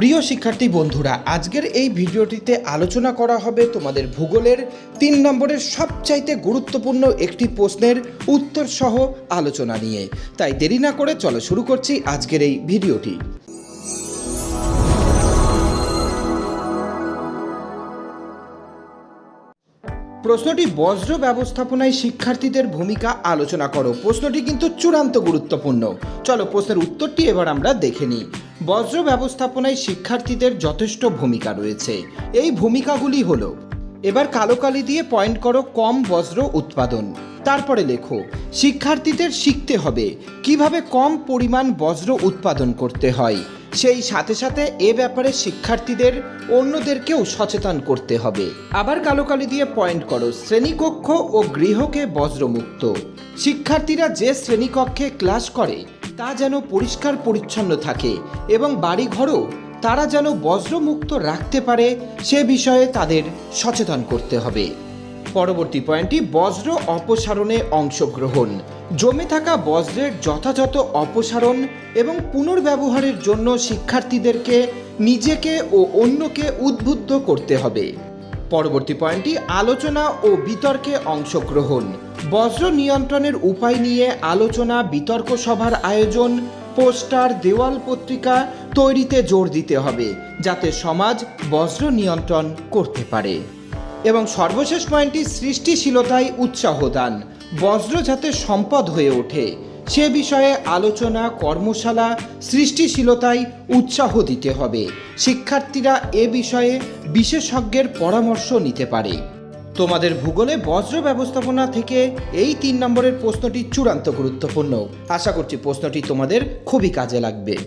প্রিয় শিক্ষার্থী বন্ধুরা, আজকের এই ভিডিওটিতে আলোচনা করা হবে তোমাদের ভূগোলের তিন নম্বরের সবচাইতে গুরুত্বপূর্ণ একটি প্রশ্নের উত্তর সহ আলোচনা নিয়ে। তাই দেরি না করে চলো শুরু করছি আজকের এই ভিডিওটি। প্রশ্নটি বজ্র ব্যবস্থাপনায় শিক্ষার্থীদের ভূমিকা আলোচনা করো। প্রশ্নটি কিন্তু চূড়ান্ত গুরুত্বপূর্ণ। চলো প্রশ্নের উত্তরটি এবার আমরা দেখে নিই। বজ্র ব্যবস্থাপনায় শিক্ষার্থীদের যথেষ্ট ভূমিকা রয়েছে। এই ভূমিকাগুলি হল, এবার কালো কালি দিয়ে পয়েন্ট করো কম বজ্র উৎপাদন। তারপরে লেখো, শিক্ষার্থীদের শিখতে হবে কীভাবে কম পরিমাণ বজ্র উৎপাদন করতে হয়। সেই সাথে সাথে এ ব্যাপারে শিক্ষার্থীদের অন্যদেরকেও সচেতন করতে হবে। আবার কালো কালি দিয়ে পয়েন্ট করো, শ্রেণীকক্ষ ও গৃহকে বজ্রমুক্ত। শিক্ষার্থীরা যে শ্রেণীকক্ষে ক্লাস করে তা যেন পরিষ্কার পরিচ্ছন্ন থাকে এবং বাড়িঘরও তারা যেন বজ্রমুক্ত রাখতে পারে, সে বিষয়ে তাদের সচেতন করতে হবে। পরবর্তী পয়েন্টটি, বজ্র অপসারণে অংশগ্রহণ। জমে থাকা বজ্রের যথাযথ অপসারণ এবং পুনর্ব্যবহারের জন্য শিক্ষার্থীদেরকে নিজেকে ও অন্যকে উদ্বুদ্ধ করতে হবে। পরবর্তী পয়েন্টটি আলোচনা ও বিতর্কে অংশগ্রহণ। বজ্র নিয়ন্ত্রণের উপায় নিয়ে আলোচনা বিতর্ক সভার আয়োজন, পোস্টার, দেওয়াল পত্রিকা তৈরিতে জোর দিতে হবে, যাতে সমাজ বজ্র নিয়ন্ত্রণ করতে পারে। এবং সর্বশেষ পয়েন্টটি সৃষ্টিশীলতায় উৎসাহ দান, বজ্র যাতে সম্পদ হয়ে ওঠে সে বিষয়ে আলোচনা, কর্মশালা, সৃষ্টিশীলতায় উৎসাহ দিতে হবে। শিক্ষার্থীরা এ বিষয়ে বিশেষজ্ঞের পরামর্শ নিতে পারে। তোমাদের ভূগোলে বজ্র ব্যবস্থাপনা থেকে এই তিন নম্বরের প্রশ্নটি চূড়ান্ত গুরুত্বপূর্ণ। আশা করছি প্রশ্নটি তোমাদের খুবই কাজে লাগবে।